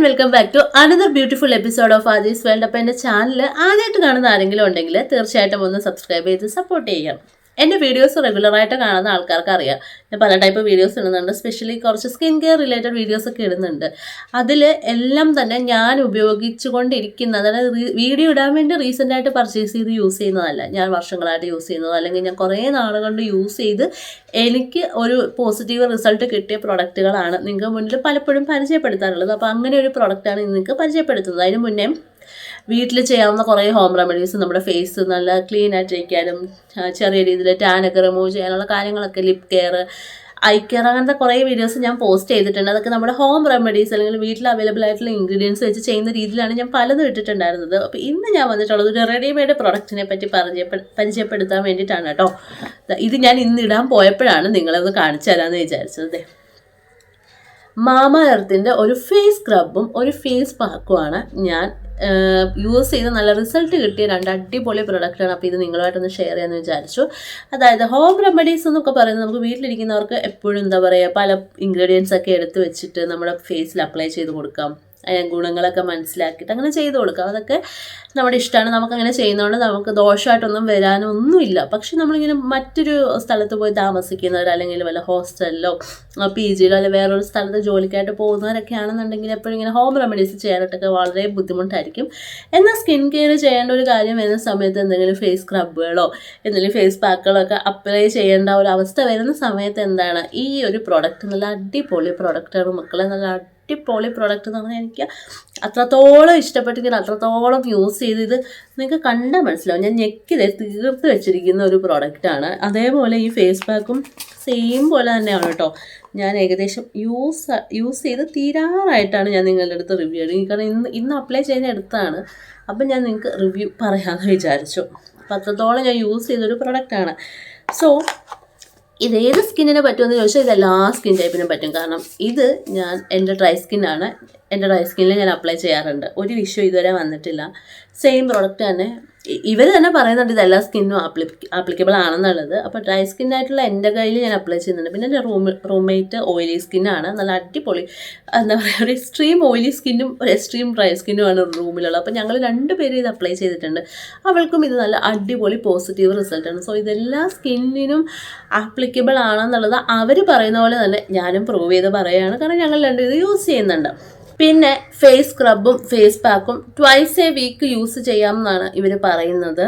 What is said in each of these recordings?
And welcome back to another beautiful episode of Aadhi's world അപ്പം എന്റെ channel ആദ്യമായിട്ട് കാണുന്ന ആരെങ്കിലും ഉണ്ടെങ്കിൽ തീർച്ചയായിട്ടും ഒന്ന് സബ്സ്ക്രൈബ് ചെയ്ത് സപ്പോർട്ട് ചെയ്യണം എന്റെ വീഡിയോസ് റെഗുലറായിട്ട് കാണുന്ന ആൾക്കാർക്ക് അറിയാം. ഞാൻ പല ടൈപ്പ് വീഡിയോസ് ഇടുന്നുണ്ട്. സ്പെഷ്യലി കുറച്ച് സ്കിൻ കെയർ റിലേറ്റഡ് വീഡിയോസ് ഒക്കെ ഇടുന്നുണ്ട്. അതിൽ എല്ലാം തന്നെ ഞാൻ ഉപയോഗിച്ചുകൊണ്ടിരിക്കുന്ന അതായത് വീഡിയോ ഇടാൻ വേണ്ടി റീസെന്റ് ആയിട്ട് പർച്ചേസ് ചെയ്ത് യൂസ് ചെയ്യുന്നതല്ല. ഞാൻ വർഷങ്ങളായിട്ട് യൂസ് ചെയ്യുന്നത്. അല്ലെങ്കിൽ ഞാൻ കുറേ നാളുകൊണ്ട് കൊണ്ട് യൂസ് ചെയ്ത് എനിക്ക് ഒരു പോസിറ്റീവ് റിസൾട്ട് കിട്ടിയ പ്രൊഡക്റ്റുകളാണ് നിങ്ങൾക്ക് മുന്നിൽ പലപ്പോഴും പരിചയപ്പെടുത്താറുള്ളത് അപ്പോൾ അങ്ങനെ ഒരു പ്രൊഡക്റ്റാണ് നിങ്ങൾക്ക് പരിചയപ്പെടുത്തുന്നത്. അതിന് മുന്നേ വീട്ടിൽ ചെയ്യാവുന്ന കുറേ ഹോം റെമഡീസ് നമ്മുടെ ഫേസ് നല്ല ക്ലീൻ ആയിട്ടിരിക്കാനും ചെറിയ രീതിയിൽ ടാനൊക്കെ റിമൂവ് ചെയ്യാനുള്ള കാര്യങ്ങളൊക്കെ ലിപ് കെയർ ഐ കെയർ അങ്ങനത്തെ കുറേ വീഡിയോസ് ഞാൻ പോസ്റ്റ് ചെയ്തിട്ടുണ്ട്. അതൊക്കെ നമ്മുടെ ഹോം റെമഡീസ് അല്ലെങ്കിൽ വീട്ടിൽ അവൈലബിൾ ആയിട്ടുള്ള ഇൻഗ്രീഡിയൻസ് വെച്ച് ചെയ്യുന്ന രീതിയിലാണ് ഞാൻ പലതും ഇട്ടിട്ടുണ്ടായിരുന്നത്. അപ്പോൾ ഇന്ന് ഞാൻ വന്നിട്ടുള്ളത് ഒരു റെഡിമെയ്ഡ് പ്രൊഡക്റ്റിനെ പറ്റി പരിചയപ്പെ പരിചയപ്പെടുത്താൻ വേണ്ടിയിട്ടാണ് കേട്ടോ. ഇത് ഞാൻ ഇന്ന് ഇടാൻ പോയപ്പോഴാണ് നിങ്ങളത് കാണിച്ചു തരാമെന്ന് വിചാരിച്ചത്. മാമ എർത്തിന്റെ ഒരു ഫേസ് സ്ക്രബും ഒരു ഫേസ് പാക്കുമാണ് ഞാൻ യൂസ് ചെയ്ത് നല്ല റിസൾട്ട് കിട്ടിയ രണ്ട് അടിപൊളി പ്രൊഡക്റ്റാണ് അപ്പോൾ ഇത് നിങ്ങളുമായിട്ടൊന്ന് ഷെയർ ചെയ്യാമെന്ന് വിചാരിച്ചു. അതായത് ഹോം റെമഡീസ് എന്നൊക്കെ പറയുന്നത് നമുക്ക് വീട്ടിലിരിക്കുന്നവർക്ക് എപ്പോഴും എന്താ പറയുക പല ഇൻഗ്രീഡിയൻസ് ഒക്കെ എടുത്ത് വെച്ചിട്ട് നമ്മുടെ ഫേസിൽ അപ്ലൈ ചെയ്ത് കൊടുക്കാം. അതിന് ഗുണങ്ങളൊക്കെ മനസ്സിലാക്കിയിട്ട് അങ്ങനെ ചെയ്ത് കൊടുക്കുക അതൊക്കെ നമ്മുടെ ഇഷ്ടമാണ്. നമുക്കങ്ങനെ ചെയ്യുന്നതുകൊണ്ട് നമുക്ക് ദോഷമായിട്ടൊന്നും വരാനൊന്നുമില്ല. പക്ഷെ നമ്മളിങ്ങനെ മറ്റൊരു സ്ഥലത്ത് പോയി താമസിക്കുന്നവർ അല്ലെങ്കിൽ വല്ല ഹോസ്റ്റലിലോ പി ജിയിലോ അല്ലെങ്കിൽ വേറൊരു സ്ഥലത്ത് ജോലിക്കായിട്ട് പോകുന്നവരൊക്കെ ആണെന്നുണ്ടെങ്കിൽ എപ്പോഴും ഇങ്ങനെ ഹോം റെമഡീസ് ചെയ്യാനായിട്ടൊക്കെ വളരെ ബുദ്ധിമുട്ടായിരിക്കും. എന്നാൽ സ്കിൻ കെയർ ചെയ്യേണ്ട ഒരു കാര്യം വരുന്ന സമയത്ത് എന്തെങ്കിലും ഫേസ് സ്ക്രബുകളോ എന്തെങ്കിലും ഫേസ് പാക്കുകളോ ഒക്കെ അപ്ലൈ ചെയ്യേണ്ട ഒരു അവസ്ഥ വരുന്ന സമയത്ത് എന്താണ്? ഈ ഒരു പ്രോഡക്റ്റ് നല്ല അടിപൊളി പ്രോഡക്റ്റാണ്. മക്കളെ നല്ല അടിപൊളി പ്രോഡക്റ്റ് എന്ന് പറഞ്ഞാൽ എനിക്ക് അത്രത്തോളം ഇഷ്ടപ്പെട്ട് ഞാൻ അത്രത്തോളം യൂസ് ചെയ്ത് ഇത് നിങ്ങൾക്ക് കണ്ടാൽ മനസ്സിലാവും. ഞാൻ ഞെക്കിതെ തീർത്ത് വെച്ചിരിക്കുന്ന ഒരു പ്രോഡക്റ്റാണ് അതേപോലെ ഈ ഫേസ് പാക്കും സെയിം പോലെ തന്നെയാണ് കേട്ടോ. ഞാൻ ഏകദേശം യൂസ് യൂസ് ചെയ്ത് തീരാറായിട്ടാണ് ഞാൻ നിങ്ങളുടെ അടുത്ത് റിവ്യൂ എടുക്കുക കാരണം ഇന്ന് ഇന്ന് അപ്ലൈ ചെയ്യുന്ന അടുത്താണ്. അപ്പം ഞാൻ നിങ്ങൾക്ക് റിവ്യൂ പറയാമെന്ന് വിചാരിച്ചു. അപ്പം അത്രത്തോളം ഞാൻ യൂസ് ചെയ്തൊരു പ്രൊഡക്റ്റാണ് സോ ഇത് ഏത് സ്കിന്നിന് പറ്റുമെന്ന് ചോദിച്ചാൽ ഇത് എല്ലാ സ്കിൻ ടൈപ്പിനും പറ്റും. കാരണം ഇത് ഞാൻ എന്റെ ഡ്രൈ സ്കിന്നാണ് എന്റെ ഡ്രൈ സ്കിന്നിൽ ഞാൻ അപ്ലൈ ചെയ്യാറുണ്ട്. ഒരു വിഷയം ഇതുവരെ വന്നിട്ടില്ല. സെയിം പ്രോഡക്റ്റ് തന്നെ. ഇവർ തന്നെ പറയുന്നുണ്ട് ഇത് എല്ലാ സ്കിന്നും ആപ്ലി ആപ്ലിക്കബിൾ ആണെന്നുള്ളത്. അപ്പോൾ ഡ്രൈ സ്കിന്നായിട്ടുള്ള എന്റെ കയ്യിൽ ഞാൻ അപ്ലൈ ചെയ്യുന്നുണ്ട്. പിന്നെ എന്റെ റൂം റൂംമേറ്റ് ഓയിലി സ്കിന്നാണ്. നല്ല അടിപൊളി എന്താ പറയുക ഒരു എക്സ്ട്രീം ഓയിലി സ്കിന്നും ഒരു എക്സ്ട്രീം ഡ്രൈ സ്കിന്നുമാണ് റൂമിലുള്ളത്. അപ്പോൾ ഞങ്ങൾ രണ്ട് പേര് ഇത് അപ്ലൈ ചെയ്തിട്ടുണ്ട്. അവൾക്കും ഇത് നല്ല അടിപൊളി പോസിറ്റീവ് റിസൾട്ടാണ്. സോ ഇതെല്ലാ സ്കിന്നിനും ആപ്ലിക്കബിൾ ആണെന്നുള്ളത് അവർ പറയുന്ന പോലെ തന്നെ ഞാനും പ്രൂവ് ചെയ്ത് പറയുകയാണ്. കാരണം ഞങ്ങൾ രണ്ടുപേരും ഇത് യൂസ് ചെയ്യുന്നുണ്ട്. പിന്നെ ഫേസ് സ്ക്രബും ഫേസ് പാക്കും ട്വൈസ് എ വീക്ക് യൂസ് ചെയ്യാമെന്നാണ് ഇവർ പറയുന്നത്.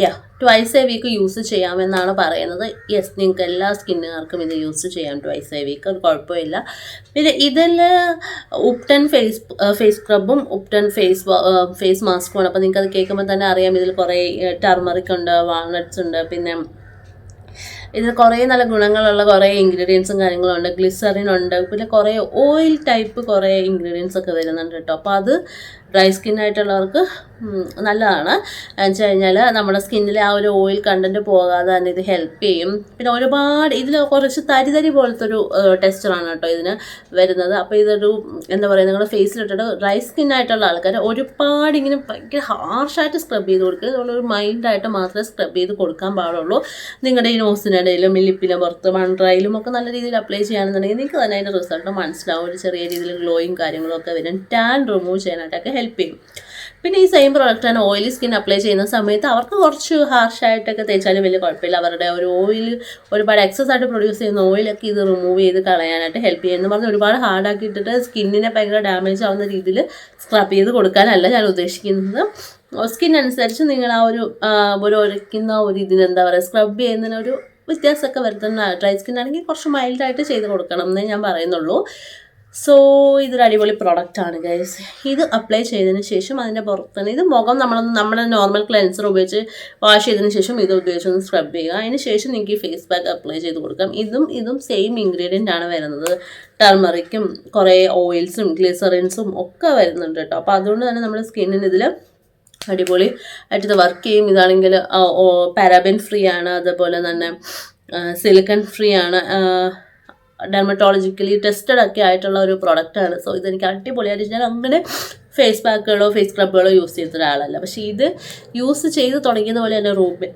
Yeah twice a week use ചെയ്യാമെന്നാണ് പറയുന്നത്. യെസ് നിങ്ങൾക്ക് എല്ലാ സ്കിന്നുകാർക്കും ഇത് യൂസ് ചെയ്യാം ട്വൈസ് എ വീക്ക് അത് കുഴപ്പമില്ല. പിന്നെ ഇതിൽ ഉപ്ടൺ ഫേസ് ഫേസ് സ്ക്രബും ഉപ്ടൺ ഫേസ് ഫേസ് മാസ്കുമാണ് അപ്പോൾ നിങ്ങൾക്ക് അത് കേൾക്കുമ്പോൾ തന്നെ അറിയാം. ഇതിൽ കുറേ ടർമറിക് ഉണ്ട് വാൾനട്ട്സ് ഉണ്ട് പിന്നെ ഇതിൽ കുറേ നല്ല ഗുണങ്ങളുള്ള കുറേ ഇൻഗ്രീഡിയൻസും കാര്യങ്ങളും ഉണ്ട്. ഗ്ലിസറിൻ ഉണ്ട്. പിന്നെ കുറേ ഓയിൽ ടൈപ്പ് കുറേ ഇൻഗ്രീഡിയൻസ് ഒക്കെ വരുന്നുണ്ട് കേട്ടോ. അപ്പോൾ അത് ഡ്രൈ സ്കിൻ ആയിട്ടുള്ളവർക്ക് നല്ലതാണ്. എന്ന് വെച്ച് കഴിഞ്ഞാൽ നമ്മുടെ സ്കിന്നിലെ ആ ഒരു ഓയിൽ കണ്ടന്റ് പോകാതെ തന്നെ ഇത് ഹെൽപ്പ് ചെയ്യും. പിന്നെ ഒരുപാട് ഇതിൽ കുറച്ച് തരി തരി പോലത്തെ ഒരു ടെസ്റ്ററാണ് കേട്ടോ ഇതിന് വരുന്നത്. അപ്പോൾ ഇതൊരു എന്താ പറയുക നിങ്ങളുടെ ഫേസിലിട്ടിട്ട് ഡ്രൈ സ്കിൻ ആയിട്ടുള്ള ആൾക്കാർ ഒരുപാട് ഇങ്ങനെ ഭയങ്കര ഹാർഷായിട്ട് സ്ക്രബ് ചെയ്ത് കൊടുക്കുക നമ്മളൊരു മൈൽഡായിട്ട് മാത്രമേ സ്ക്രബ് ചെയ്ത് കൊടുക്കാൻ പാടുള്ളൂ. നിങ്ങളുടെ ഈ നോസിനിടയിലും ഈ ലിപ്പിലും പുറത്ത് മൺട്രയിലും ഒക്കെ നല്ല രീതിയിൽ അപ്ലൈ ചെയ്യുകയാണെന്നുണ്ടെങ്കിൽ നിങ്ങൾക്ക് തന്നെ അതിന്റെ റിസൾട്ട് മനസ്സിലാവും. ഒരു ചെറിയ രീതിയിൽ ഗ്ലോയും കാര്യങ്ങളൊക്കെ വരും. ടാൻ റിമൂവ് ചെയ്യാനായിട്ടൊക്കെ ഹെൽപ്പ് ചെയ്യും. പിന്നെ ഈ സെയിം പ്രോഡക്റ്റ് തന്നെ ഓയിലി സ്കിൻ അപ്ലൈ ചെയ്യുന്ന സമയത്ത് അവർക്ക് കുറച്ച് ഹാർഷായിട്ടൊക്കെ തേച്ചാലും വലിയ കുഴപ്പമില്ല. അവരുടെ ഒരു ഓയിൽ ഒരുപാട് എക്സസ് ആയിട്ട് പ്രൊഡ്യൂസ് ചെയ്യുന്ന ഓയിലൊക്കെ ഇത് റിമൂവ് ചെയ്ത് കളയാനായിട്ട് ഹെൽപ്പ് ചെയ്യുന്നു പറഞ്ഞ് ഒരുപാട് ഹാർഡാക്കി ഇട്ടിട്ട് സ്കിന്നിനെ ഭയങ്കര ഡാമേജ് ആവുന്ന രീതിയിൽ സ്ക്രബ് ചെയ്ത് കൊടുക്കാനല്ല ഞാൻ ഉദ്ദേശിക്കുന്നത്. സ്കിൻ അനുസരിച്ച് നിങ്ങൾ ആ ഒരു ഒരു ഒരയ്ക്കുന്ന ഒരു ഇതിന് എന്താ പറയുക സ്ക്രബ് ചെയ്യുന്നതിന് ഒരു വ്യത്യാസമൊക്കെ വരുത്തുന്ന ഡ്രൈ സ്കിൻ ആണെങ്കിൽ കുറച്ച് മൈൽഡായിട്ട് ചെയ്ത് കൊടുക്കണം എന്നേ ഞാൻ പറയുന്നുള്ളൂ. സോ ഇതൊരു അടിപൊളി പ്രൊഡക്റ്റാണ് ഗൈസ് ഇത് അപ്ലൈ ചെയ്തതിന് ശേഷം അതിന്റെ പുറത്ത് ഇത് മുഖം നമ്മൾ നമ്മുടെ നോർമൽ ക്ലെൻസർ ഉപയോഗിച്ച് വാഷ് ചെയ്തതിന് ശേഷം ഇത് ഉപയോഗിച്ച് ഒന്ന് സ്ക്രബ് ചെയ്യുക. അതിന് ശേഷം നിങ്ങൾക്ക് ഈ ഫേസ് പാക്ക് അപ്ലൈ ചെയ്ത് കൊടുക്കാം. ഇതും ഇതും സെയിം ഇൻഗ്രീഡിയന്റ് ആണ് വരുന്നത്. ടർമറിക്കും കുറേ ഓയിൽസും ഗ്ലിസറിൻസും ഒക്കെ വരുന്നുണ്ട് കേട്ടോ. അപ്പോൾ അതുകൊണ്ട് തന്നെ നമ്മുടെ സ്കിന്നിന് ഇതിൽ അടിപൊളി ആയിട്ട് ഇത് വർക്ക് ചെയ്യും. ഇതാണെങ്കിൽ പാരാബിൻ ഫ്രീ ആണ്. അതുപോലെ തന്നെ സിലിക്കൺ ഫ്രീ ആണ്. ഡെർമറ്റോളജിക്കലി ടെസ്റ്റഡ് ഒക്കെ ആയിട്ടുള്ള ഒരു പ്രൊഡക്റ്റാണ് സോ ഇതെനിക്ക് അടിപൊളിയായിട്ട് ഞാൻ അങ്ങനെ ഫേസ് പാക്കുകളോ ഫേസ് സ്ക്രബുകളോ യൂസ് ചെയ്ത ഒരാളല്ല. പക്ഷേ ഇത് യൂസ് ചെയ്ത് തുടങ്ങിയത് പോലെ തന്നെ റൂമിൽ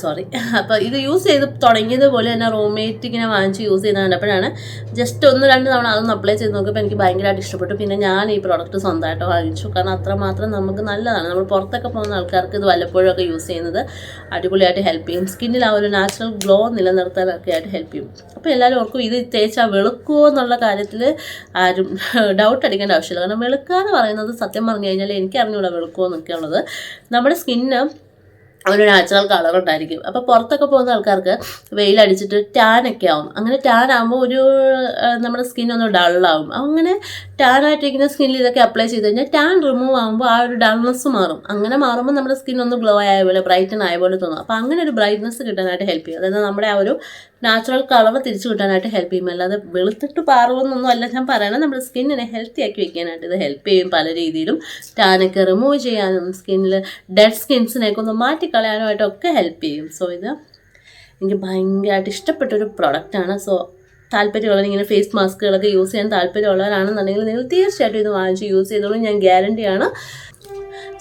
സോറി അപ്പോൾ ഇത് യൂസ് ചെയ്ത് തുടങ്ങിയത് പോലെ തന്നെ റൂംമേറ്റ് ഇങ്ങനെ വാങ്ങിച്ച് യൂസ് ചെയ്യുന്ന കണ്ടപ്പോഴാണ് ജസ്റ്റ് ഒന്ന് രണ്ട് തവണ അതൊന്ന് അപ്ലൈ ചെയ്ത് നോക്കിയപ്പോൾ എനിക്ക് ഭയങ്കരമായിട്ട് ഇഷ്ടപ്പെട്ടു. പിന്നെ ഞാൻ ഈ പ്രോഡക്റ്റ് സ്വന്തമായിട്ട് വാങ്ങിച്ചു. കാരണം അത്രമാത്രം നമുക്ക് നല്ലതാണ്. നമ്മൾ പുറത്തൊക്കെ പോകുന്ന ആൾക്കാർക്ക് ഇത് വല്ലപ്പോഴൊക്കെ യൂസ് ചെയ്യുന്നത് അടിപൊളിയായിട്ട് ഹെൽപ്പ് ചെയ്യും. സ്കിന്നിൽ ആ ഒരു നാച്ചുറൽ ഗ്ലോ നിലനിർത്താനൊക്കെ ആയിട്ട് ഹെൽപ്പ് ചെയ്യും. അപ്പോൾ എല്ലാവരും ഓർക്കും ഇത് തേച്ചാൽ വെളുക്കുമോ എന്നുള്ള കാര്യത്തിൽ ആരും ഡൗട്ട് അടിക്കേണ്ട ആവശ്യമില്ല. കാരണം വെളുക്കുക എന്ന് പറയുന്നത് സത്യം പറഞ്ഞു കഴിഞ്ഞാൽ എനിക്ക് അറിഞ്ഞുകൂടാ വെളുക്കുമോ എന്നൊക്കെയുള്ളത് നമ്മുടെ സ്കിന്ന് ഒരു നാച്ചുറൽ കളർ ഉണ്ടായിരിക്കും അപ്പോൾ പുറത്തൊക്കെ പോകുന്ന ആൾക്കാർക്ക് വെയിലടിച്ചിട്ട് ടാൻ ഒക്കെ ആവും. അങ്ങനെ ടാൻ ആകുമ്പോൾ ഒരു നമ്മുടെ സ്കിൻ ഒന്ന് ഡള്ളാവും അങ്ങനെ ടാൻ ആയിട്ടിരിക്കുന്ന സ്കിന്നിൽ ഇതൊക്കെ അപ്ലൈ ചെയ്ത് കഴിഞ്ഞാൽ ടാൻ റിമൂവ് ആകുമ്പോൾ ആ ഒരു ഡൾനെസ് മാറും. അങ്ങനെ മാറുമ്പോൾ നമ്മുടെ സ്കിൻ ഒന്ന് ഗ്ലോ ആയ പോലെ ബ്രൈറ്റൻ ആയ പോലെ തോന്നും. അപ്പോൾ അങ്ങനെ ഒരു ബ്രൈറ്റ്നസ് കിട്ടാനായിട്ട് ഹെൽപ്പ് ചെയ്യും. അതായത് നമ്മുടെ ആ ഒരു നാച്ചുറൽ കളർ തിരിച്ചു കിട്ടാനായിട്ട് ഹെൽപ്പ് ചെയ്യും. അല്ലാതെ വെളുത്തിട്ട് പാറുമെന്നൊന്നും അല്ല ഞാൻ പറയണം നമ്മുടെ സ്കിന്നിനെ ഹെൽത്തി ആക്കി വെക്കാനായിട്ട് ഇത് ഹെൽപ്പ് ചെയ്യും പല രീതിയിലും. ടാനൊക്കെ റിമൂവ് ചെയ്യാനും സ്കിന്നിൽ ഡെഡ് സ്കിൻസിനെയൊക്കെ ഒന്ന് മാറ്റിക്കളയാനുമായിട്ടൊക്കെ ഹെൽപ്പ് ചെയ്യും. സോ ഇത് എനിക്ക് ഭയങ്കരമായിട്ട് ഇഷ്ടപ്പെട്ടൊരു പ്രൊഡക്റ്റാണ് സോ താല്പര്യമുള്ളവർ ഇങ്ങനെ ഫേസ് മാസ്കുകളൊക്കെ യൂസ് ചെയ്യാൻ താല്പര്യമുള്ളവരാണെന്നുണ്ടെങ്കിൽ നിങ്ങൾ തീർച്ചയായിട്ടും ഇത് വാങ്ങിച്ച് യൂസ് ചെയ്തോളൂ. ഞാൻ ഗ്യാരണ്ടിയാണ്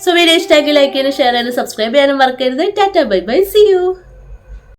സോ വീഡിയോ ഇഷ്ടമാക്കി ലൈക്ക് ചെയ്യാനും ഷെയർ ചെയ്യാനും സബ്സ്ക്രൈബ് ചെയ്യാനും മറക്കരുത്. Tata bye bye see you